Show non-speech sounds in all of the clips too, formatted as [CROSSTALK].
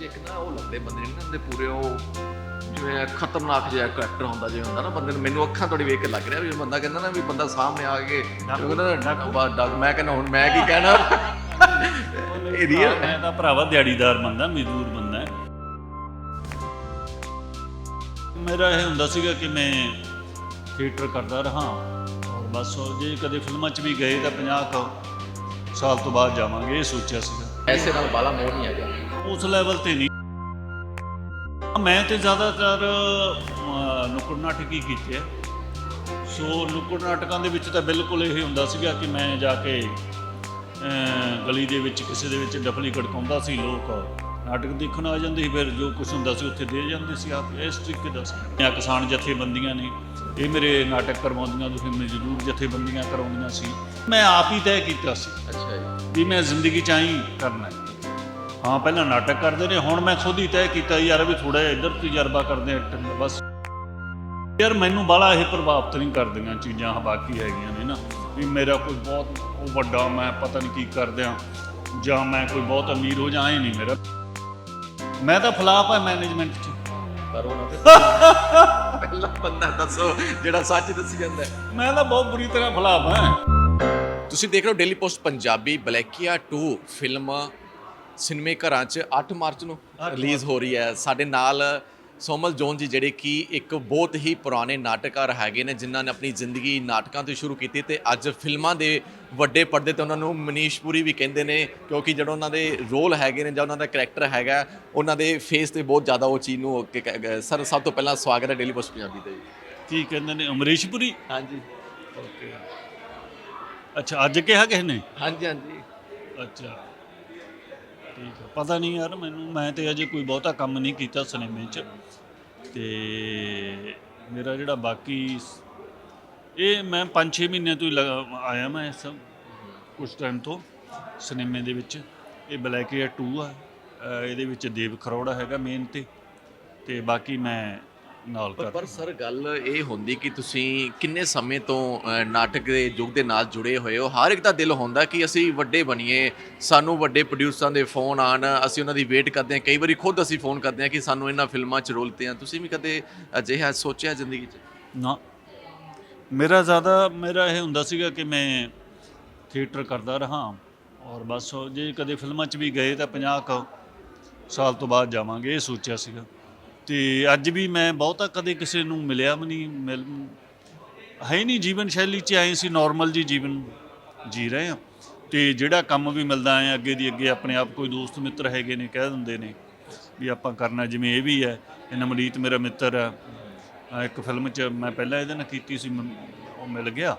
'ਚ ਇੱਕ ਨਾ ਉਹ ਲੱਗਦੇ ਬੰਦੇ ਨੇ ਨਾ ਹੁੰਦੇ ਪੂਰੇ ਉਹ ਜਿਵੇਂ ਖਤਰਨਾਕ ਜਿਹਾ ਕਰੈਕਟਰ ਹੁੰਦਾ ਜਿਵੇਂ ਹੁੰਦਾ ਨਾ ਬੰਦੇ ਨੂੰ ਮੈਨੂੰ ਅੱਖਾਂ ਤੁਹਾਡੀ ਵੇਖ ਕੇ ਲੱਗ ਰਿਹਾ ਵੀ ਬੰਦਾ ਕਹਿੰਦਾ ਨਾ ਵੀ ਬੰਦਾ ਸਾਹਮਣੇ ਆ ਕੇ ਕਹਿੰਦਾ ਨਾ, ਮੈਂ ਕਹਿੰਦਾ ਹੁਣ ਮੈਂ ਕੀ ਕਹਿਣਾ? ਇਹ ਰੀਅਲ ਮੈਂ ਤਾਂ ਭਰਾਵਾ ਦਿਹਾੜੀਦਾਰ ਬੰਦਾ ਮਜ਼ਦੂਰ ਬੰਦਾ ਮੇਰਾ ਇਹ ਹੁੰਦਾ ਸੀਗਾ ਕਿ ਮੈਂ ਥੀਏਟਰ ਕਰਦਾ ਰਹਾ ਔਰ ਬਸ ਉਹ ਜੇ ਕਦੇ ਫਿਲਮਾਂ 'ਚ ਵੀ ਗਏ ਤਾਂ 50 ਕੁ ਸਾਲ ਤੋਂ ਬਾਅਦ ਜਾਵਾਂਗੇ ਇਹ ਸੋਚਿਆ ਸੀਗਾ। ਐਸੇ ਨਾਲ ਬਾਲਾ ਮੋਹ ਨਹੀਂ ਹੈਗਾ। ਉਸ ਲੈਵਲ ਤੇ ਨਹੀਂ। ਮੈਂ ਤੇ ਜ਼ਿਆਦਾਤਰ ਨੁੱਕੜ ਨਾਟਕ ਹੀ ਕੀਤੇ ਆ। ਸੋ ਨੁੱਕੜ ਨਾਟਕਾਂ ਦੇ ਵਿੱਚ ਤਾਂ ਬਿਲਕੁਲ ਇਹ ਹੁੰਦਾ ਸੀਗਾ ਕਿ ਮੈਂ ਜਾ ਕੇ ਗਲੀ ਦੇ ਵਿੱਚ ਕਿਸੇ ਦੇ ਵਿੱਚ ਡਫਲੀ ਖੜਕਾਉਂਦਾ ਸੀ ਲੋਕ ਨਾਟਕ ਦੇਖਣ ਆ ਜਾਂਦੇ ਸੀ ਫਿਰ ਜੋ ਕੁਝ ਹੁੰਦਾ ਸੀ ਉੱਥੇ ਦੇ ਜਾਂਦੇ ਸੀ ਆਪ। ਇਸ ਤਰੀਕੇ ਦਾ ਸੀ। ਜਾਂ ਕਿਸਾਨ ਜਥੇਬੰਦੀਆਂ ਨੇ ਇਹ ਮੇਰੇ ਨਾਟਕ ਕਰਵਾਉਂਦੀਆਂ ਤੁਸੀਂ ਮਜ਼ਦੂਰ ਜਥੇਬੰਦੀਆਂ ਕਰਾਉਂਦੀਆਂ ਸੀ। ਮੈਂ ਆਪ ਹੀ ਤੈਅ ਕੀਤਾ ਸੀ ਅੱਛਾ ਜੀ। ਵੀ ਮੈਂ ਜ਼ਿੰਦਗੀ ਚ ਆਈ ਕਰਨਾ ਹੈ। ਪਹਿਲਾਂ ਨਾਟਕ ਕਰਦੇ ਨੇ ਹੁਣ ਮੈਂ ਖੁਦ ਹੀ ਤੈਅ ਕੀਤਾ ਯਾਰ ਵੀ ਥੋੜਾ ਜਿਹਾ ਇੱਧਰ ਤਜਰਬਾ ਕਰਦੇ ਐਕਟਿੰਗ ਦਾ ਬਸ। ਯਾਰ ਮੈਨੂੰ ਬਾਲਾ ਇਹ ਪ੍ਰਭਾਵਿਤ ਨਹੀਂ ਕਰਦੀਆਂ ਚੀਜ਼ਾਂ ਬਾਕੀ ਹੈਗੀਆਂ ਨੇ ਨਾ ਵੀ ਮੇਰਾ ਕੋਈ ਬਹੁਤ ਉਹ ਵੱਡਾ ਮੈਂ ਪਤਾ ਨਹੀਂ ਕੀ ਕਰਦਿਆਂ ਜਾਂ ਮੈਂ ਕੋਈ ਬਹੁਤ ਅਮੀਰ ਹੋ ਜਾਂ ਨਹੀਂ ਮੇਰਾ। ਮੈਂ ਤਾਂ ਫਲਾਪ ਹੈ ਮੈਨੇਜਮੈਂਟ 'ਚ। ਤੇ [LAUGHS] ਪਹਿਲਾ ਬੰਦਾ ਦੱਸੋ ਜਿਹੜਾ ਸੱਚ ਦੱਸੀ ਜਾਂਦਾ ਹੈ। ਮੈਂ ਤਾਂ ਬਹੁਤ ਬੁਰੀ ਤਰ੍ਹਾਂ ਫਲਾਪ ਹਾਂ। ਤੁਸੀਂ ਦੇਖ ਰਹੇ ਹੋ daily post Punjabi Blackia 2 film ਸਿਨੇਮੇ ਘਰਾਂ 'ਚ 8 ਮਾਰਚ ਨੂੰ ਰਿਲੀਜ਼ ਹੋ ਰਹੀ ਹੈ। ਸਾਡੇ ਨਾਲ ਸੋਮਲ ਜੋਨ ਜੀ ਜਿਹੜੇ ਕਿ ਇੱਕ ਬਹੁਤ ਹੀ ਪੁਰਾਣੇ ਨਾਟਕਕਾਰ ਹੈਗੇ ਨੇ ਜਿਨ੍ਹਾਂ ਨੇ ਆਪਣੀ ਜ਼ਿੰਦਗੀ ਨਾਟਕਾਂ ਤੋਂ ਸ਼ੁਰੂ ਕੀਤੀ ਤੇ ਅੱਜ ਫਿਲਮਾਂ ਦੇ ਵੱਡੇ ਪਰਦੇ ਤੇ ਉਹਨਾਂ ਨੂੰ ਮਨੀਸ਼ ਪੁਰੀ ਵੀ ਕਹਿੰਦੇ ਨੇ ਕਿਉਂਕਿ ਜਿਹੜਾ ਉਹਨਾਂ ਦੇ ਰੋਲ ਹੈਗੇ ਨੇ ਜਾਂ ਉਹਨਾਂ ਦਾ ਕੈਰੈਕਟਰ ਹੈਗਾ ਉਹਨਾਂ ਦੇ ਫੇਸ ਤੇ ਬਹੁਤ ਜ਼ਿਆਦਾ ਉਹ ਚੀਜ਼ ਨੂੰ ਸਰ ਸਭ ਤੋਂ ਪਹਿਲਾਂ ਸਵਾਗਤ ਹੈ ਡੇਲੀ ਪੋਸਟ ਪੰਜਾਬੀ ਤੇ। ਕੀ ਕਹਿੰਦੇ ਨੇ? ਅਮਰੀਸ਼ਪੁਰੀ ਹਾਂਜੀ। ਓਕੇ ਅੱਛਾ ਅੱਜ ਕਿਹਾ ਕਿਸ ਨੇ? ਹਾਂਜੀ ਹਾਂਜੀ। ਅੱਛਾ। ਠੀਕ ਹੈ ਪਤਾ ਨਹੀਂ ਯਾਰ ਮੈਨੂੰ ਮੈਂ ਤੇ ਅਜੇ ਕੋਈ ਬਹੁਤਾ ਕੰਮ ਨਹੀਂ ਕੀਤਾ ਸਿਨੇਮੇ 'ਚ। ਤੇ ਮੇਰਾ ਜਿਹੜਾ ਬਾਕੀ ਇਹ ਮੈਂ 5-6 ਮਹੀਨਿਆਂ ਤੋਂ ਹੀ ਲਗਾ- ਆਇਆ ਮੈਂ ਇਸ ਕੁਝ ਟਾਈਮ ਤੋਂ ਸਿਨੇਮੇ ਦੇ ਵਿੱਚ। ਇਹ ਬਲੈਕ ਏਅਰ 2 ਆ। ਅ, ਇਹਦੇ ਵਿੱਚ ਦੇਵ ਖਰੋੜਾ ਹੈਗਾ ਮੇਨ ਤੇ। ਤੇ ਬਾਕੀ ਮੈਂ ਨਾਲ ਪਰ ਕਰ ਪਰ ਸਰ ਗੱਲ ਇਹ ਹੁੰਦੀ ਕਿ ਤੁਸੀਂ ਕਿੰਨੇ ਸਮੇਂ ਤੋਂ ਨਾਟਕ ਦੇ ਯੁੱਗ ਦੇ ਨਾਲ ਜੁੜੇ ਹੋਏ ਹੋ? ਹਰ ਇੱਕ ਦਾ ਦਿਲ ਹੁੰਦਾ ਕਿ ਅਸੀਂ ਵੱਡੇ ਬਣੀਏ ਸਾਨੂੰ ਵੱਡੇ ਪ੍ਰੋਡਿਊਸਰਾਂ ਦੇ ਫੋਨ ਆਣ ਅਸੀਂ ਉਹਨਾਂ ਦੀ ਵੇਟ ਕਰਦੇ ਹਾਂ। ਕਈ ਵਾਰੀ ਖੁਦ ਅਸੀਂ ਫੋਨ ਕਰਦੇ ਹਾਂ ਕਿ ਸਾਨੂੰ ਇਹਨਾਂ ਫਿਲਮਾਂ 'ਚ ਰੋਲ ਤੇ ਆ ਤੁਸੀਂ ਵੀ ਕਦੇ ਅਜਿਹਾ ਸੋਚਿਆ ਜ਼ਿੰਦਗੀ 'ਚ? ਨਾ। ਮੇਰਾ ਜ਼ਿਆਦਾ ਮੇਰਾ ਇਹ ਹੁੰਦਾ ਸੀਗਾ ਕਿ ਮੈਂ ਥੀਏਟਰ ਕਰਦਾ ਰਹਾ ਔਰ ਬਸ ਜੇ ਕਦੇ ਫਿਲਮਾਂ 'ਚ ਵੀ ਗਏ ਤਾਂ 50 ਕੁ ਸਾਲ ਤੋਂ ਬਾਅਦ ਜਾਵਾਂਗੇ ਇਹ ਸੋਚਿਆ ਸੀਗਾ। ਤੇ ਅੱਜ ਵੀ ਮੈਂ ਬਹੁਤਾ ਕਦੇ ਕਿਸੇ ਨੂੰ ਮਿਲਿਆ ਵੀ ਨਹੀਂ ਮਿਲ ਹੈ ਨਹੀਂ ਜੀਵਨ ਸ਼ੈਲੀ 'ਚ ਆਏ ਸੀ ਨਾਰਮਲ ਜੀ ਜੀਵਨ ਜੀ ਰਹੇ ਹਾਂ। ਤੇ ਜਿਹੜਾ ਕੰਮ ਵੀ ਮਿਲਦਾ ਹੈ ਅੱਗੇ ਦੀ ਅੱਗੇ ਆਪਣੇ ਆਪ ਕੋਈ ਦੋਸਤ ਮਿੱਤਰ ਹੈਗੇ ਨੇ ਕਹਿ ਦਿੰਦੇ ਨੇ ਵੀ ਆਪਾਂ ਕਰਨਾ ਜਿਵੇਂ ਇਹ ਵੀ ਹੈ। ਇਹ ਨਮਰੀਤ ਮੇਰਾ ਮਿੱਤਰ ਹੈ। ਇੱਕ ਫਿਲਮ 'ਚ ਮੈਂ ਪਹਿਲਾਂ ਇਹਦੇ ਨਾਲ ਕੀਤੀ ਸੀ ਉਹ ਮਿਲ ਗਿਆ।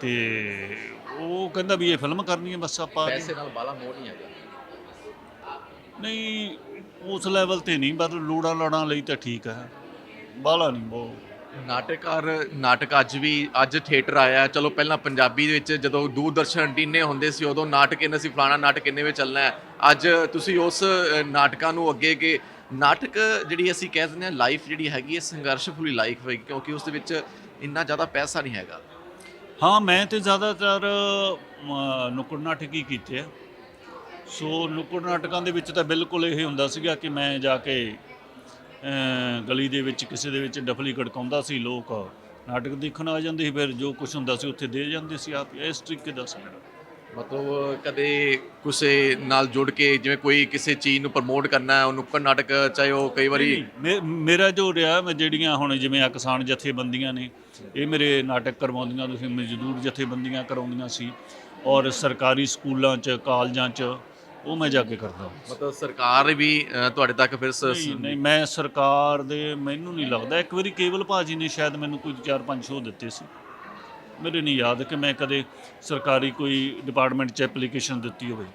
ਤੇ ਉਹ ਕਹਿੰਦਾ ਵੀ ਇਹ ਫਿਲਮ ਕਰਨੀ ਹੈ ਬਸ ਆਪਾਂ ਪੈਸੇ ਨਾਲ ਬਾਲਾ ਮੋਹ ਨਹੀਂ ਹੈਗਾ। ਨਹੀਂ ਉਸ ਲੈਵਲ ਤੇ ਨਹੀਂ ਪਰ ਲੋੜਾਂ ਲੜਾਂ ਲਈ ਤਾਂ ਠੀਕ ਹੈ। ਬਾਹਲਾ ਨਹੀਂ ਉਹ ਨਾਟਕਕਾਰ ਨਾਟਕ ਅੱਜ ਵੀ ਅੱਜ ਥੀਏਟਰ ਆਇਆ। ਚਲੋ ਪਹਿਲਾਂ ਪੰਜਾਬੀ ਦੇ ਵਿੱਚ ਜਦੋਂ ਦੂਰਦਰਸ਼ਨ ਐਂਟੀਨੇ ਹੁੰਦੇ ਸੀ ਉਦੋਂ ਨਾਟਕ ਇਹਨੇ ਸੀ ਫਲਾਣਾ ਨਾਟਕ ਇੰਨੇ ਵਿੱਚ ਚੱਲਣਾ ਹੈ। ਅੱਜ ਤੁਸੀਂ ਉਸ ਨਾਟਕਾਂ ਨੂੰ ਅੱਗੇ ਅੱਗੇ ਨਾਟਕ ਜਿਹੜੀ ਅਸੀਂ ਕਹਿ ਦਿੰਦੇ ਹਾਂ ਲਾਈਫ ਜਿਹੜੀ ਹੈਗੀ ਹੈ ਸੰਘਰਸ਼ਫੁਲੀ ਲਾਈਫ ਹੈ ਕਿਉਂਕਿ ਉਸ ਦੇ ਵਿੱਚ ਇੰਨਾ ਜ਼ਿਆਦਾ ਪੈਸਾ ਨਹੀਂ ਹੈਗਾ। ਹਾਂ ਮੈਂ ਤੇ ਜ਼ਿਆਦਾਤਰ ਨੁੱਕੜ ਨਾਟਕ ਹੀ ਕੀਤੇ ਆ। ਸੋ ਨੁੱਕੜ ਨਾਟਕਾਂ ਦੇ ਵਿੱਚ ਤਾਂ ਬਿਲਕੁਲ ਇਹ ਹੁੰਦਾ ਸੀਗਾ ਕਿ ਮੈਂ ਜਾ ਕੇ ਗਲੀ ਦੇ ਵਿੱਚ ਕਿਸੇ ਦੇ ਵਿੱਚ ਡਫਲੀ ਖੜਕਾਉਂਦਾ ਸੀ ਲੋਕ ਨਾਟਕ ਦੇਖਣ ਆ ਜਾਂਦੇ ਸੀ ਫਿਰ ਜੋ ਕੁਝ ਹੁੰਦਾ ਸੀ ਉੱਥੇ ਦੇ ਜਾਂਦੇ ਸੀ ਆਪ। ਇਸ ਤਰੀਕੇ ਦਾ ਸੀ ਮਤਲਬ ਕਦੇ ਕਿਸੇ ਨਾਲ ਜੁੜ ਕੇ ਜਿਵੇਂ ਕੋਈ ਕਿਸੇ ਚੀਜ਼ ਨੂੰ ਪ੍ਰਮੋਟ ਕਰਨਾ ਹੈ ਉਹ ਨੁੱਕੜ ਨਾਟਕ ਚਾਹੇ ਉਹ ਕਈ ਵਾਰੀ ਮੇਰਾ ਜੋ ਰਿਹਾ ਮੈਂ ਜਿਹੜੀਆਂ ਹੁਣ ਜਿਵੇਂ ਆ ਕਿਸਾਨ ਜਥੇਬੰਦੀਆਂ ਨੇ ਇਹ ਮੇਰੇ ਨਾਟਕ ਕਰਵਾਉਂਦੀਆਂ ਤੁਸੀਂ ਮਜ਼ਦੂਰ ਜਥੇਬੰਦੀਆਂ ਕਰਾਉਂਦੀਆਂ ਸੀ। ਔਰ ਸਰਕਾਰੀ ਸਕੂਲਾਂ 'ਚ ਕਾਲਜਾਂ 'ਚ ਉਹ ਮੈਂ ਜਾ ਕੇ ਕਰਦਾ। ਮਤਲਬ ਸਰਕਾਰ ਵੀ ਅ, ਤੁਹਾਡੇ ਤੱਕ ਫਿਰ ਸ- ਨਹੀਂ ਨਹੀਂ ਮੈਂ ਸਰਕਾਰ ਦੇ ਮੈਨੂੰ ਨਹੀਂ ਲੱਗਦਾ। ਇੱਕ ਵਾਰੀ ਕੇਵਲ ਭਾਜੀ ਨੇ ਸ਼ਾਇਦ ਮੈਨੂੰ ਕੋਈ 4-5 ਸ਼ੋਅ ਦਿੱਤੇ ਸੀ। ਮੇਰੇ ਨਹੀਂ ਯਾਦ ਕਿ ਮੈਂ ਕਦੇ ਸਰਕਾਰੀ ਕੋਈ ਡਿਪਾਰਟਮੈਂਟ 'ਚ ਐਪਲੀਕੇਸ਼ਨ ਦਿੱਤੀ ਹੋਵੇ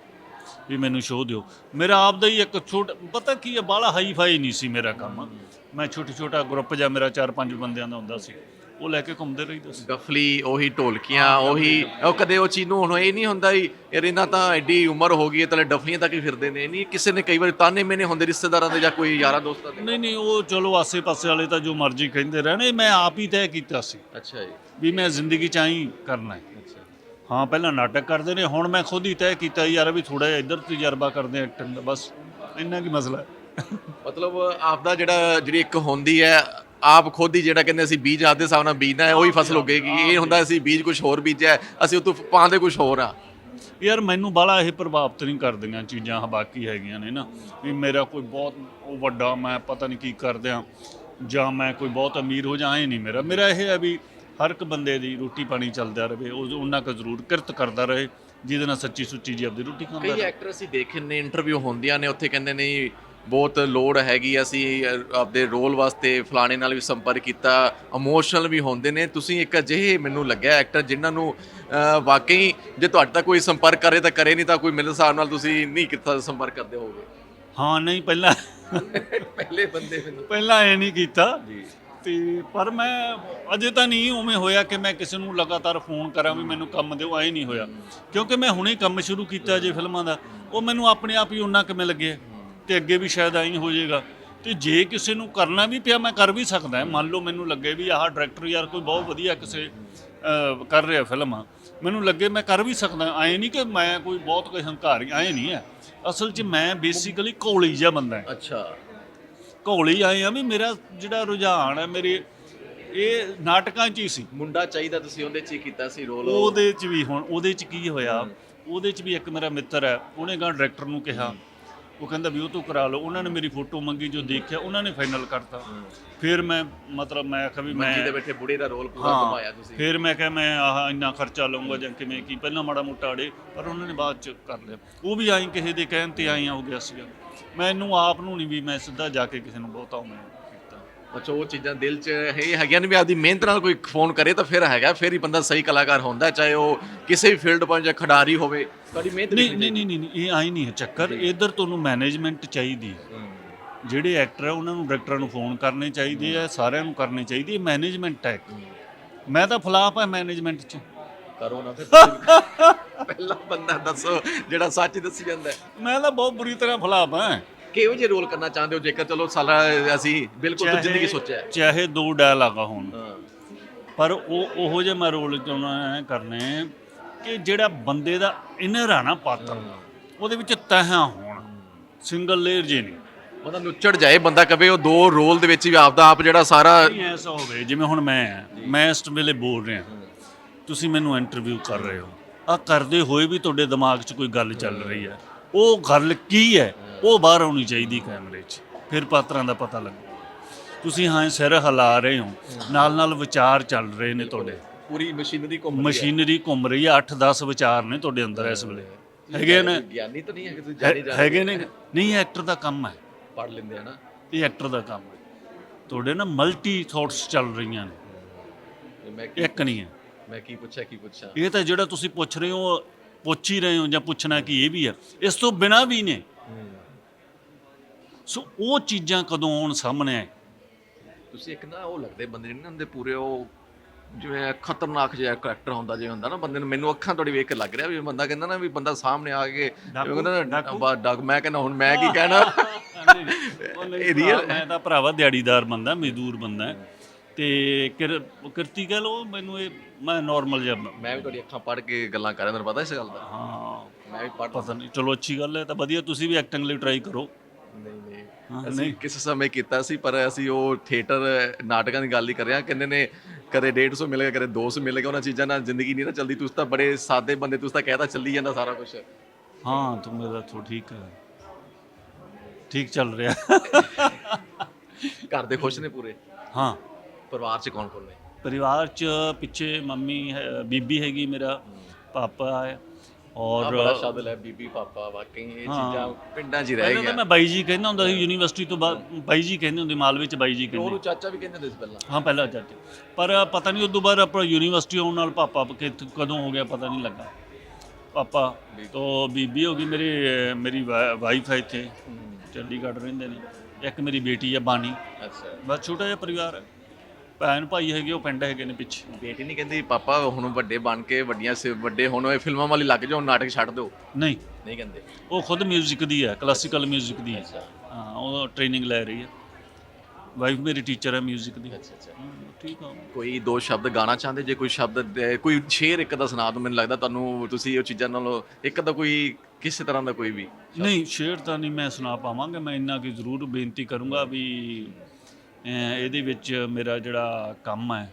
ਵੀ ਮੈਨੂੰ ਸ਼ੋਅ ਦਿਓ। ਮੇਰਾ ਆਪ ਦਾ ਹੀ ਇੱਕ ਛੋਟਾ ਪਤਾ ਕੀ ਹੈ ਬਾਲਾ ਹਾਈ ਫਾਈ ਨਹੀਂ ਸੀ ਮੇਰਾ ਕੰਮ। ਮੈਂ ਛੋਟਾ ਛੋਟਾ ਗਰੁੱਪ ਜਾਂ ਮੇਰਾ 4-5 ਬੰਦਿਆਂ ਦਾ ਹੁੰਦਾ ਸੀ। ਉਹ ਲੈ ਕੇ ਘੁੰਮਦੇ ਰਹੀਦਾ ਸੀ। ਡਫਲੀ ਉਹੀ ਢੋਲਕੀਆਂ ਉਹੀ ਉਹ ਕਦੇ ਉਹ ਚੀਜ਼ ਨੂੰ ਹੁਣ ਇਹ ਨਹੀਂ ਹੁੰਦਾ ਹੀ ਯਾਰ ਇਹਨਾਂ ਤਾਂ ਐਡੀ ਉਮਰ ਹੋ ਗਈ ਹੈ ਤਾਂ ਡਫਲੀਆਂ ਤੱਕ ਹੀ ਫਿਰਦੇ ਨੇ। ਨਹੀਂ ਕਿਸੇ ਨੇ ਕਈ ਵਾਰ ਤਾਨੇ ਮੈਨੇ ਹੁੰਦੇ ਰਿਸ਼ਤੇਦਾਰਾਂ ਦੇ ਜਾਂ ਕੋਈ ਯਾਰਾਂ ਦੋਸਤਾਂ ਦੇ। ਨਹੀਂ ਨਹੀਂ ਉਹ ਚਲੋ ਆਸੇ-ਪਾਸੇ ਵਾਲੇ ਤਾਂ ਜੋ ਮਰਜ਼ੀ ਕਹਿੰਦੇ ਰਹਿਣੇ। ਮੈਂ ਆਪ ਹੀ ਤੈਅ ਕੀਤਾ ਸੀ ਅੱਛਾ ਜੀ। ਵੀ ਮੈਂ ਜ਼ਿੰਦਗੀ ਚ ਆਈ ਕਰਨਾ ਹੈ। ਹਾਂ ਪਹਿਲਾਂ ਨਾਟਕ ਕਰਦੇ ਨੇ ਹੁਣ ਮੈਂ ਖੁਦ ਹੀ ਤੈਅ ਕੀਤਾ ਯਾਰ ਵੀ ਥੋੜਾ ਜਿਹਾ ਇੱਧਰ ਤਜਰਬਾ ਕਰਦੇ ਐਕਟਿੰਗ ਦਾ ਬਸ ਇੰਨਾ ਕੀ ਮਸਲਾ ਹੈ। ਮਤਲਬ ਆਪਦਾ ਜਿਹੜਾ ਜਿਹੜੀ ਇੱਕ ਹੁੰਦੀ ਹੈ ਆਪ ਖੁਦ ਹੀ ਜਿਹੜਾ ਕਹਿੰਦੇ ਅਸੀਂ ਬੀਜ ਆਪਦੇ ਹਿਸਾਬ ਨਾਲ ਬੀਜਣਾ ਹੈ ਉਹੀ ਫਸਲ ਉੱਗੇਗੀ ਇਹ ਹੁੰਦਾ ਅਸੀਂ ਬੀਜ ਕੁਝ ਹੋਰ ਬੀਜਿਆ ਅਸੀਂ ਉਹ ਤੋਂ ਪਾਉਂਦੇ ਕੁਝ ਹੋਰ ਆ। ਯਾਰ ਮੈਨੂੰ ਬਾਲਾ ਇਹ ਪ੍ਰਭਾਵਿਤ ਨਹੀਂ ਕਰਦੀਆਂ ਚੀਜ਼ਾਂ ਬਾਕੀ ਹੈਗੀਆਂ ਨੇ ਨਾ ਵੀ ਮੇਰਾ ਕੋਈ ਬਹੁਤ ਉਹ ਵੱਡਾ ਮੈਂ ਪਤਾ ਨਹੀਂ ਕੀ ਕਰਦਿਆਂ ਜਾਂ ਮੈਂ ਕੋਈ ਬਹੁਤ ਅਮੀਰ ਹੋ ਜਾਂ ਇਹ ਨਹੀਂ ਮੇਰਾ। ਮੇਰਾ ਇਹ ਹੈ ਵੀ ਹਰ ਇੱਕ ਬੰਦੇ ਦੀ ਰੋਟੀ ਪਾਣੀ ਚੱਲਦਾ ਰਹੇ ਉਹ ਉਹਨਾਂ ਕੋ ਜ਼ਰੂਰ ਕਿਰਤ ਕਰਦਾ ਰਹੇ ਜਿਹਦੇ ਨਾਲ ਸੱਚੀ ਸੁੱਚੀ ਜੀ ਆਪਦੀ ਰੋਟੀ ਖਾਂਦਾ ਕਈ ਐਕਟਰ ਅਸੀਂ ਦੇਖੇ ਨੇ ਇੰਟਰਵਿਊ ਹੁੰਦੀਆਂ ਨੇ ਉੱਥੇ ਕਹਿੰਦੇ ਨੇ ਬਹੁਤ ਲੋੜ ਹੈਗੀ ਅਸੀਂ ਆਪਦੇ ਰੋਲ ਵਾਸਤੇ ਫਲਾਣੇ ਨਾਲ ਵੀ ਸੰਪਰਕ ਕੀਤਾ ਇਮੋਸ਼ਨਲ ਵੀ ਹੁੰਦੇ ਨੇ। ਤੁਸੀਂ ਇੱਕ ਅਜਿਹੇ ਮੈਨੂੰ ਲੱਗਿਆ ਐਕਟਰ ਜਿਨ੍ਹਾਂ ਨੂੰ ਵਾਕਈ ਜੇ ਤੁਹਾਡੇ ਤੱਕ ਕੋਈ ਸੰਪਰਕ ਕਰੇ ਤਾਂ ਕਰੇ ਨਹੀਂ ਤਾਂ ਕੋਈ ਮੇਰੇ ਹਿਸਾਬ ਨਾਲ ਤੁਸੀਂ ਨਹੀਂ ਕੀਤਾ ਸੰਪਰਕ ਕਰਦੇ ਹੋਗੇ ਹਾਂ ਨਹੀਂ ਪਹਿਲਾਂ ਪਹਿਲੇ ਬੰਦੇ ਮੈਨੂੰ। ਪਹਿਲਾਂ ਇਹ ਨਹੀਂ ਕੀਤਾ। ਜੀ। ਤੇ ਪਰ ਮੈਂ ਅਜੇ ਤਾਂ ਨਹੀਂ ਉਵੇਂ ਹੋਇਆ ਕਿ ਮੈਂ ਕਿਸੇ ਨੂੰ ਲਗਾਤਾਰ ਫੋਨ ਕਰਾਂ ਵੀ ਮੈਨੂੰ ਕੰਮ ਦਿਓ ਐ ਨਹੀਂ ਹੋਇਆ। ਕਿਉਂਕਿ ਮੈਂ ਹੁਣੇ ਕੰਮ ਸ਼ੁਰੂ ਕੀਤਾ ਜੇ ਫਿਲਮਾਂ ਦਾ। ਉਹ ਮੈਨੂੰ ਆਪਣੇ ਆਪ ਹੀ ਉਹਨਾਂ ਕਿਵੇਂ ਲੱਗੇ। ਤੇ ਅੱਗੇ ਵੀ ਸ਼ਾਇਦ ਐਂ ਹੋ ਜਾਏਗਾ ਤੇ ਜੇ ਕਿਸੇ ਨੂੰ ਕਰਨਾ ਵੀ ਪਿਆ ਮੈਂ ਕਰ ਵੀ ਸਕਦਾ। ਮੰਨ ਲਓ ਮੈਨੂੰ ਲੱਗੇ ਵੀ ਆਹ ਡਾਇਰੈਕਟਰ ਯਾਰ ਕੋਈ ਬਹੁਤ ਵਧੀਆ ਕਿਸੇ ਕਰ ਰਿਹਾ ਫਿਲਮ ਮੈਨੂੰ ਲੱਗੇ ਮੈਂ ਕਰ ਵੀ ਸਕਦਾ ਐ ਨਹੀਂ ਕਿ ਮੈਂ ਕੋਈ ਬਹੁਤ ਕੋਈ ਹੰਕਾਰੀ ਐ ਨਹੀਂ ਹੈ। ਅਸਲ 'ਚ ਮੈਂ ਬੇਸਿਕਲੀ ਘੋਲੀ ਜਿਹਾ ਬੰਦਾ ਹਾਂ। ਅੱਛਾ। ਘੋਲੀ ਆਏ ਆ ਵੀ ਮੇਰਾ ਜਿਹੜਾ ਰੁਝਾਨ ਹੈ ਮੇਰੇ ਇਹ ਨਾਟਕਾਂ 'ਚ ਹੀ ਸੀ। ਮੁੰਡਾ ਚਾਹੀਦਾ ਤੁਸੀਂ ਉਹਦੇ ਚ ਹੀ ਕੀਤਾ ਸੀ ਰੋਲ ਉਹਦੇ 'ਚ ਵੀ ਹੁਣ ਉਹਦੇ 'ਚ ਕੀ ਹੋਇਆ? ਉਹਦੇ 'ਚ ਵੀ ਇੱਕ ਮੇਰਾ ਮਿੱਤਰ ਹੈ। ਉਹਨੇ ਗਾਂ ਡਾਇਰੈਕਟਰ ਨੂੰ ਕਿਹਾ ਉਹ ਕਹਿੰਦਾ ਵੀ ਉਹ ਤੋਂ ਕਰਾ ਲਓ। ਉਹਨਾਂ ਨੇ ਮੇਰੀ ਫੋਟੋ ਮੰਗੀ ਜੋ ਦੇਖਿਆ ਉਹਨਾਂ ਨੇ ਫਾਈਨਲ ਕਰਤਾ। ਫਿਰ ਮੈਂ ਮਤਲਬ ਮੈਂ ਆਖਿਆ ਵੀ ਮੰਜੀ ਦੇ ਮੈਂ ਬੈਠੇ ਬੁੜੇ ਦਾ ਰੋਲ ਪੂਰਾ ਘੁਮਾਇਆ ਤੁਸੀਂ। ਫਿਰ ਮੈਂ ਕਿਹਾ ਮੈਂ ਆਹ ਇੰਨਾ ਖਰਚਾ ਲਵਾਂਗਾ ਜਾਂ ਕਿਵੇਂ ਕੀ ਪਹਿਲਾਂ ਮਾੜਾ ਮੋਟਾ ਅੜੇ ਪਰ ਉਹਨਾਂ ਨੇ ਬਾਅਦ ਚ ਕਰ ਲਿਆ। ਉਹ ਵੀ ਆਈ ਕਿਸੇ ਦੇ ਕਹਿਣ ਤੇ ਆਈਆਂ ਹੋ ਗਿਆ ਸੀਗਾ। ਮੈਨੂੰ ਆਪ ਨੂੰ ਨਹੀਂ ਵੀ ਮੈਂ ਸਿੱਧਾ ਜਾ ਕੇ ਕਿਸੇ ਨੂੰ ਬਹੁਤਾ ਮੈਂ ਅੱਛਾ ਉਹ ਚੀਜ਼ਾਂ ਦਿਲ 'ਚ ਇਹ ਹੈਗੀਆਂ ਨੇ ਵੀ ਆਪਦੀ ਮਿਹਨਤ ਨਾਲ ਕੋਈ ਫੋਨ ਕਰੇ ਤਾਂ ਫਿਰ ਹੈਗਾ ਫਿਰ ਹੀ ਬੰਦਾ ਸਹੀ ਕਲਾਕਾਰ ਹੁੰਦਾ ਚਾਹੇ ਉਹ ਕਿਸੇ ਵੀ ਫੀਲਡ 'ਚ ਜਾਂ ਖਿਡਾਰੀ ਹੋਵੇ ਤੁਹਾਡੀ ਮਿਹਨਤ ਨਹੀਂ ਨਹੀਂ ਨਹੀਂ ਨਹੀਂ ਇਹ ਆਈ ਨਹੀਂ ਹੈ ਚੱਕਰ ਇਧਰ ਤੁਹਾਨੂੰ ਮੈਨੇਜਮੈਂਟ ਚਾਹੀਦੀ ਹੈ। ਜਿਹੜੇ ਐਕਟਰ ਹੈ ਉਹਨਾਂ ਨੂੰ ਡਾਇਰੈਕਟਰਾਂ ਨੂੰ ਫੋਨ ਕਰਨੇ ਚਾਹੀਦੇ ਆ ਸਾਰਿਆਂ ਨੂੰ ਕਰਨੇ ਚਾਹੀਦੀ ਹੈ ਮੈਨੇਜਮੈਂਟ ਹੈ। ਮੈਂ ਤਾਂ ਫਲਾਪ ਹੈ ਮੈਨੇਜਮੈਂਟ 'ਚ। ਕਰੋ ਨਾ ਫਿਰ। ਪਹਿਲਾ ਬੰਦਾ ਦੱਸੋ ਜਿਹੜਾ ਸੱਚ ਦੱਸੀ ਜਾਂਦਾ ਮੈਂ ਤਾਂ ਬਹੁਤ ਬੁਰੀ ਤਰ੍ਹਾਂ ਫਲਾਪ ਹਾਂ। ਕਿਹੋ ਜਿਹੇ ਰੋਲ ਕਰਨਾ ਚਾਹੁੰਦੇ ਹੋ? ਜੇਕਰ ਚਲੋ ਸਾਲਾ ਅਸੀਂ ਬਿਲਕੁਲ ਤਾਂ ਜ਼ਿੰਦਗੀ ਸੋਚਿਆ ਹੈ। ਚਾਹੇ ਦੋ ਡਾਇਲਾਗ ਹੋਣ। ਹਾਂ। ਪਰ ਉਹ ਉਹੋ ਜਿਹੇ ਮੈਂ ਰੋਲ ਚਾਹੁੰਦਾ ਹੈ ਕਰਨੇ ਕਿ ਜਿਹੜਾ ਬੰਦੇ ਦਾ ਇਨਰ ਆ ਨਾ ਪਾਤਰ ਉਹਦੇ ਵਿੱਚ ਤਹਾਂ ਹੋਣ। ਸਿੰਗਲ ਲੇਅਰ ਜੇ ਨਹੀਂ। ਮਤਲਬ ਨੁੱਚੜ ਜਾਏ ਬੰਦਾ ਕਵੇ ਉਹ ਦੋ ਰੋਲ ਦੇ ਵਿੱਚ ਵੀ ਆਪਦਾ ਆਪ ਜਿਹੜਾ ਸਾਰਾ ਨਹੀਂ ਐਸਾ ਹੋਵੇ ਜਿਵੇਂ ਹੁਣ ਮੈਂ ਹਾਂ, ਮੈਂ ਇਸ ਵੇਲੇ ਬੋਲ ਰਿਹਾ। ਤੁਸੀਂ ਮੈਨੂੰ ਇੰਟਰਵਿਊ ਕਰ ਰਹੇ ਹੋ। ਆ ਕਰਦੇ ਹੋਏ ਵੀ ਤੁਹਾਡੇ ਦਿਮਾਗ 'ਚ ਕੋਈ ਗੱਲ ਚੱਲ ਰਹੀ ਹੈ। ਉਹ ਗੱਲ ਕੀ ਹੈ? ਉਹ ਬਾਹਰ ਆਉਣੀ ਚਾਹੀਦੀ ਕੈਮਰੇ 'ਚ ਫਿਰ ਪਾਤਰਾਂ ਦਾ ਪਤਾ ਲੱਗੂ। ਤੁਸੀਂ ਹਾਂ ਸਿਰ ਹਿਲਾ ਰਹੇ ਹੋ ਨਾਲ ਨਾਲ ਵਿਚਾਰ ਚੱਲ ਰਹੇ ਨੇ ਤੁਹਾਡੇ। ਪੂਰੀ ਮਸ਼ੀਨਰੀ ਘੁੰਮ ਰਹੀ ਹੈ। ਮਸ਼ੀਨਰੀ ਘੁੰਮ ਰਹੀ ਹੈ 8-10 ਵਿਚਾਰ ਨੇ ਤੁਹਾਡੇ ਅੰਦਰ ਇਸ ਵੇਲੇ। ਹੈਗੇ ਨੇ? ਗਿਆਨੀ ਤਾਂ ਨਹੀਂ ਹੈ ਕਿ ਤੁਸੀਂ ਜਾਣੀ ਹੈ- ਹੈਗੇ ਨੇ? ਨਹੀਂ ਐਕਟਰ ਦਾ ਕੰਮ ਹੈ। ਪੜ ਲੈਂਦੇ ਆ ਨਾ। ਇਹ ਐਕਟਰ ਦਾ ਕੰਮ ਹੈ। ਤੁਹਾਡੇ ਨਾ ਮਲਟੀ ਥਾਟਸ ਚੱਲ ਰਹੀਆਂ ਨੇ। ਤੇ ਮੈਂ ਕੀ ਇੱਕ ਨਹੀਂ ਹੈ। ਮੈਂ ਕੀ ਪੁੱਛਿਆ ਕੀ ਪੁੱਛਾਂ? ਇਹ ਤਾਂ ਜਿਹੜਾ ਤੁਸੀਂ ਪੁੱਛ ਰਹੇ ਹੋ ਪੁੱਛ ਹੀ ਰਹੇ ਹੋ ਜਾਂ ਪੁੱਛਣਾ ਕੀ ਇਹ ਵੀ ਹੈ। ਇਸ ਤੋਂ ਬਿਨਾ ਵੀ ਨੇ। ਸੋ ਉਹ ਚੀਜ਼ਾਂ ਕਦੋਂ ਆਉਣ ਸਾਹਮਣੇ ਤੁਸੀਂ ਇੱਕ ਨਾ ਉਹ ਲੱਗਦੇ ਬੰਦੇ ਜਿਹੜੇ ਨਾ ਹੁੰਦੇ ਪੂਰੇ ਉਹ ਜਿਵੇਂ ਖਤਰਨਾਕ ਜਿਹਾ ਕਰੈਕਟਰ ਹੁੰਦਾ ਜਿਵੇਂ ਹੁੰਦਾ ਨਾ ਬੰਦੇ ਨੂੰ ਮੈਨੂੰ ਅੱਖਾਂ ਤੁਹਾਡੀ ਵੇਖ ਕੇ ਲੱਗ ਰਿਹਾ ਵੀ ਬੰਦਾ ਕਹਿੰਦਾ ਨਾ ਵੀ ਬੰਦਾ ਸਾਹਮਣੇ ਆ ਕੇ ਕਹਿੰਦਾ ਨਾ ਡਾਕੂ? ਮੈਂ ਕਹਿੰਦਾ ਹੁਣ ਮੈਂ ਕੀ ਕਹਿਣਾ? ਇਹ real ਮੈਂ ਤਾਂ ਭਰਾਵਾ ਦਿਹਾੜੀਦਾਰ ਬੰਦਾ ਮਜ਼ਦੂਰ ਬੰਦਾ। ਤੇ ਕਿਰ- ਕਿਰਤੀ ਕਹ ਲੋ ਮੈਨੂੰ ਇਹ ਮੈਂ ਨਾਰਮਲ ਜਿਹਾ ਮੈਂ ਵੀ ਤੁਹਾਡੀ ਅੱਖਾਂ ਪੜ ਕੇ ਗੱਲਾਂ ਕਰ ਰਿਹਾ ਮੈਨੂੰ ਪਤਾ ਇਸ ਗੱਲ ਦਾ। ਹਾਂ। ਮੈਂ ਵੀ ਪੜ ਪਤਾ ਨਹੀਂ ਚਲੋ ਅੱਛੀ ਗੱਲ ਹੈ ਤਾਂ ਵਧੀਆ ਤੁਸੀਂ ਵੀ ਐਕਟਿੰਗ ਲਈ ਟਰਾਈ ਕਰੋ। ਨਹੀਂ ਅਸੀਂ ਕਿਸ ਸਮੇਂ ਕੀਤਾ ਸੀ ਪਰ ਅਸੀਂ ਉਹ ਥੀਏਟਰ ਨਾਟਕਾਂ ਦੀ ਗੱਲ ਹੀ ਕਰ ਰਹੇ ਹਾਂ। ਕਹਿੰਦੇ ਨੇ ਕਦੇ 150 ਮਿਲ ਗਿਆ ਕਦੇ 200 ਮਿਲ ਗਿਆ ਉਹਨਾਂ ਚੀਜ਼ਾਂ ਨਾਲ ਜ਼ਿੰਦਗੀ ਨਹੀਂ ਨਾ ਚੱਲਦੀ। ਤੁਸੀਂ ਤਾਂ ਬੜੇ ਸਾਦੇ ਬੰਦੇ ਤੁਸੀਂ ਤਾਂ ਕਹਿਤਾ ਚੱਲੀ ਜਾਂਦਾ ਸਾਰਾ ਕੁਝ ਹਾਂ ਤੂੰ ਮੇਰਾ ਤੋਂ ਠੀਕ ਹੈ ਠੀਕ ਚੱਲ ਰਿਹਾ। ਘਰ ਦੇ ਖੁਸ਼ ਨੇ ਪੂਰੇ? ਹਾਂ। ਪਰਿਵਾਰ 'ਚ ਕੌਣ ਕੌਣ ਨੇ? ਪਰਿਵਾਰ ਚ ਪਿੱਛੇ ਮੰਮੀ ਹੈ ਬੀਬੀ ਹੈਗੀ ਮੇਰਾ ਪਾਪਾ ਹੈ। ਔਰ ਬੜਾ ਸ਼ਾਦਲ ਹੈ ਬੀਬੀ ਪਾਪਾ ਵਾਕਈ ਇਹ ਹਾਂ। ਚੀਜ਼ਾਂ ਪਿੰਡਾਂ 'ਚ ਹੀ ਰਹਿ ਪਹਿਲਾਂ ਤਾਂ ਗਈਆਂ। ਮੈਂ ਬਾਈ ਜੀ ਕਹਿੰਦਾ ਹੁੰਦਾ ਸੀ ਯੂਨੀਵਰਸਿਟੀ ਤੋਂ ਬਾਅਦ ਬਾਈ ਜੀ ਕਹਿੰਦੇ ਹੁੰਦੇ ਮਾਲਵੇ ਚ ਬਾਈ ਜੀ ਕਹਿੰਦੇ। ਉਹਨੂੰ ਚਾਚਾ ਵੀ ਕਹਿੰਦੇ ਹੁੰਦੇ ਸੀ ਪਹਿਲਾਂ। ਹਾਂ ਪਹਿਲਾਂ ਚਾਚੇ। ਪਰ ਪਤਾ ਨਹੀਂ ਉਦੋਂ ਬਾਅਦ ਆਪਣਾ ਯੂਨੀਵਰਸਿਟੀ ਆਉਣ ਨਾਲ ਪਾਪਾ ਕਦੋਂ ਹੋ ਗਿਆ ਪਤਾ ਨਹੀਂ ਲੱਗਾ। ਪਾਪਾ ਤੋਂ ਬੀਬੀ ਹੋ ਗਈ ਮੇਰੀ ਮੇਰੀ ਵਾਈਫ ਹੈ ਇੱਥੇ। ਚੰਡੀਗੜ੍ਹ ਰਹਿੰਦੇ ਨੇ। ਇੱਕ ਮੇਰੀ ਬੇਟੀ ਹੈ ਬਾਣੀ। ਅੱਛਾ। ਬਸ ਛੋਟਾ ਜਿਹਾ ਪਰਿਵਾਰ ਹੈ। ਭੈਣ ਭਾਈ ਹੈਗੇ ਉਹ ਪਿੰਡ ਹੈਗੇ ਨੇ ਪਿੱਛੇ ਬੇਟੀ ਨਹੀਂ ਕਹਿੰਦੀ ਪਾਪਾ ਹੁਣ ਵੱਡੇ ਬਣ ਕੇ ਵੱਡੀਆਂ ਸੇ ਵੱਡੇ ਹੁਣ ਇਹ ਫਿਲਮਾਂ ਵਾਲੀ ਲੱਗ ਜਾਓ ਨਾਟਕ ਛੱਡ ਦਿਓ ਨਹੀਂ ਨਹੀਂ ਕਹਿੰਦੇ ਉਹ ਖੁਦ 뮤직 ਦੀ ਹੈ ਕਲਾਸੀਕਲ 뮤직 ਦੀ ਹੈ ਹਾਂ ਉਹ ਟ੍ਰੇਨਿੰਗ ਲੈ ਰਹੀ ਹੈ ਵਾਈਫ ਮੇਰੀ ਟੀਚਰ ਹੈ 뮤직 ਦੀ ਅੱਛਾ ਅੱਛਾ ਹਮ, ਠੀਕ ਆ ਕੋਈ ਦੋ ਸ਼ਬਦ ਗਾਣਾ ਚਾਹੁੰਦੇ ਜੇ ਕੋਈ ਸ਼ਬਦ ਦੇ- ਕੋਈ ਸ਼ੇਰ ਇੱਕ ਦਾ ਸੁਣਾ ਦੋ ਮੈਨੂੰ ਲੱਗਦਾ ਤੁਹਾਨੂੰ ਤੁਸੀਂ ਉਹ ਚੀਜ਼ਾਂ ਨਾਲੋਂ ਇੱਕ ਦਾ ਕੋਈ ਕਿਸੇ ਤਰ੍ਹਾਂ ਦਾ ਕੋਈ ਵੀ ਨਹੀਂ ਸ਼ੇਰ ਤਾਂ ਨਹੀਂ ਮੈਂ ਸੁਣਾ ਪਾਵਾਂਗਾ ਮੈਂ ਇੰਨਾ ਕਿ ਜ਼ਰੂਰ ਬੇਨਤੀ ਕਰੂੰਗਾ ਵੀ ਅਹ, ਇਹਦੇ ਵਿੱਚ ਮੇਰਾ ਜਿਹੜਾ ਕੰਮ ਹੈ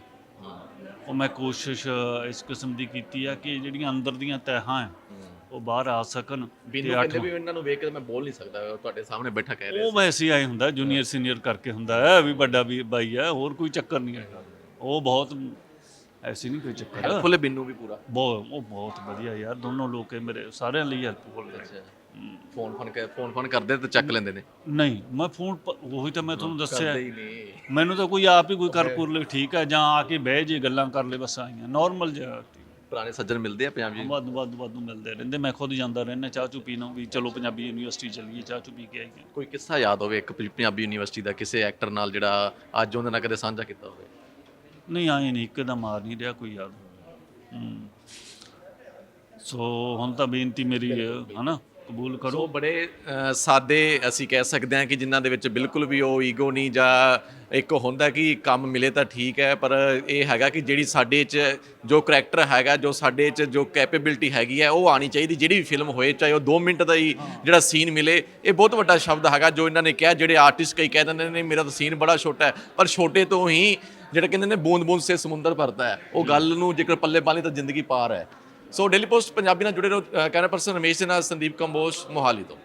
ਉਹ ਮੈਂ ਕੋਸ਼ਿਸ਼ ਇਸ ਕਿਸਮ ਦੀ ਕੀਤੀ ਆ ਕਿ ਜਿਹੜੀਆਂ ਅੰਦਰ ਦੀਆਂ ਤਹਿਾਂ ਹੈ ਉਹ ਬਾਹਰ ਆ ਸਕਣ ਬਿੰਦੂ ਤੇ ਕਹਿੰਦੇ ਅੱਠ- ਵੀ ਇਹਨਾਂ ਨੂੰ ਵੇਖ ਕੇ ਤਾਂ ਮੈਂ ਬੋਲ ਨਹੀਂ ਸਕਦਾ ਉਹ ਤੁਹਾਡੇ ਸਾਹਮਣੇ ਬੈਠਾ ਕਹਿ ਰਿਹਾ ਉਹ ਵੈਸੇ ਹੀ ਆਏ ਹੁੰਦਾ ਜੂਨੀਅਰ ਸੀਨੀਅਰ ਕਰਕੇ ਹੁੰਦਾ ਹੈ ਵੀ ਵੱਡਾ ਵੀ ਬਾਈ ਹੈ ਹੋਰ ਕੋਈ ਚੱਕਰ ਨਹੀਂ ਹੈ ਉਹ ਬਹੁਤ ਐਸੀ ਨਹੀਂ ਕੋਈ ਚੱਕਰ। ਹੈਲਪਫੁਲ ਹੈ ਬਿੰਨੂ ਵੀ ਪੂਰਾ। ਬਹੁਤ ਉਹ ਬਹੁਤ ਵਧੀਆ ਯਾਰ ਦੋਨੋਂ ਲੋਕ ਇਹ ਮੇਰੇ ਸਾਰਿਆਂ ਲਈ ਹੈਲਪਫੁਲ ਨੇ। ਫੋਨ ਫੋਨ ਕਰ ਫੋਨ ਫੋਨ ਕਰਦੇ ਤੇ ਚੱਕ ਲੈਂਦੇ ਨੇ। ਨਹੀਂ ਮੈਂ ਫੋਨ ਪ- ਉਹੀ ਤਾਂ ਮੈਂ ਤੁਹਾਨੂੰ ਦੱਸਿਆ। ਹੀ ਮੈਨੂੰ ਤਾਂ ਕੋਈ ਆਪ ਹੀ ਕੋਈ ਕਰ ਕੁਰ ਲੈ ਠੀਕ ਹੈ ਜਾਂ ਆ ਕੇ ਬਹਿ ਜੇ ਗੱਲਾਂ ਕਰ ਲੈ ਬਸ ਆਈਆਂ। ਨਾਰਮਲ ਜਿਹਾ ਪੁਰਾਣੇ ਸੱਜਣ ਮਿਲਦੇ ਆ ਪੰਜਾਬ। ਜੀ ਵੱਧ ਵੱਧ ਵੱਧ ਮਿਲਦੇ ਰਹਿੰਦੇ। ਮੈਂ ਖੁਦ ਜਾਂਦਾ ਰਹਿੰਦਾ ਚਾਹ ਚੂ ਪੀਣਾ ਵੀ। ਚਲੋ ਪੰਜਾਬੀ ਯੂਨੀਵਰਸਿਟੀ ਚੱਲੀਏ ਚਾਹ ਚੂ ਪੀ ਕੇ ਆਈਏ। ਕੋਈ ਕਿੱਸਾ ਯਾਦ ਹੋਵੇ ਇੱਕ ਪ- ਪੰਜਾਬੀ ਯੂਨੀਵਰਸਿਟੀ ਦਾ ਕਿਸੇ ਐਕਟਰ ਨਾਲ ਜਿਹੜਾ ਅੱਜ ਉਹਦੇ ਨਾਲ ਕਦੇ ਸਾਂਝਾ ਕੀਤਾ ਹੋਵੇ? ਨਹੀਂ ਆਏ ਨਹੀਂ ਇੱਕ ਦਾ ਮਾਰ ਨਹੀਂ ਰਿਹਾ ਕੋਈ ਯਾਦ। ਹੂੰ। ਸੋ ਹੁਣ ਤਾਂ ਬੇਨਤੀ ਮੇਰੀ ਹੈ ਹਨਾ? ਕਬੂਲ ਕਰੋ। ਸੋ ਬੜੇ ਸਾਦੇ ਅਸੀਂ ਕਹਿ ਸਕਦੇ ਹਾਂ ਕਿ ਜਿਨ੍ਹਾਂ ਦੇ ਵਿੱਚ ਬਿਲਕੁਲ ਵੀ ਉਹ ਈਗੋ ਨਹੀਂ ਜਾਂ ਇੱਕ ਹੁੰਦਾ ਕਿ ਕੰਮ ਮਿਲੇ ਤਾਂ ਠੀਕ ਹੈ, ਪਰ ਇਹ ਹੈਗਾ ਕਿ ਜਿਹੜੀ ਸਾਡੇ 'ਚ ਜੋ ਕਰੈਕਟਰ ਹੈਗਾ, ਜੋ ਸਾਡੇ 'ਚ ਜੋ ਕੈਪੇਬਿਲਿਟੀ ਹੈਗੀ ਹੈ, ਉਹ ਆਣੀ ਚਾਹੀਦੀ। ਜਿਹੜੀ ਵੀ ਫਿਲਮ ਹੋਏ, ਚਾਹੇ ਉਹ 2 ਮਿੰਟ ਦਾ ਹੀ ਜਿਹੜਾ ਸੀਨ ਮਿਲੇ, ਇਹ ਬਹੁਤ ਵੱਡਾ ਸ਼ਬਦ ਹੈਗਾ ਜੋ ਇਹਨਾਂ ਨੇ ਕਿਹਾ। ਜਿਹੜੇ ਆਰਟਿਸਟ ਕਈ ਕਹਿ ਦਿੰਦੇ ਨੇ, ਮੇਰਾ ਤਾਂ ਸੀਨ ਬੜਾ ਛੋਟਾ ਹੈ। ਪਰ ਛੋਟੇ ਤੋਂ ਹੀ ਜਿਹੜਾ ਕਹਿੰਦੇ ਨੇ ਬੂੰਦ ਬੂੰਦ ਸੇ ਸਮੁੰਦਰ ਭਰਦਾ ਹੈ, ਉਹ ਗੱਲ ਨੂੰ ਜੇਕਰ ਪੱਲੇ ਪਾ ਤਾਂ ਜ਼ਿੰਦਗੀ ਪਾਰ ਹੈ। ਸੋ ਡੇਲੀ ਪੋਸਟ ਪੰਜਾਬੀ ਨਾਲ ਜੁੜੇ ਰਹੋ ਕੈਮਰਾ ਪਰਸਨ ਰਮੇਸ਼ ਦੇ ਨਾਲ ਸੰਦੀਪ ਕੰਬੋਜ, ਮੋਹਾਲੀ ਤੋਂ।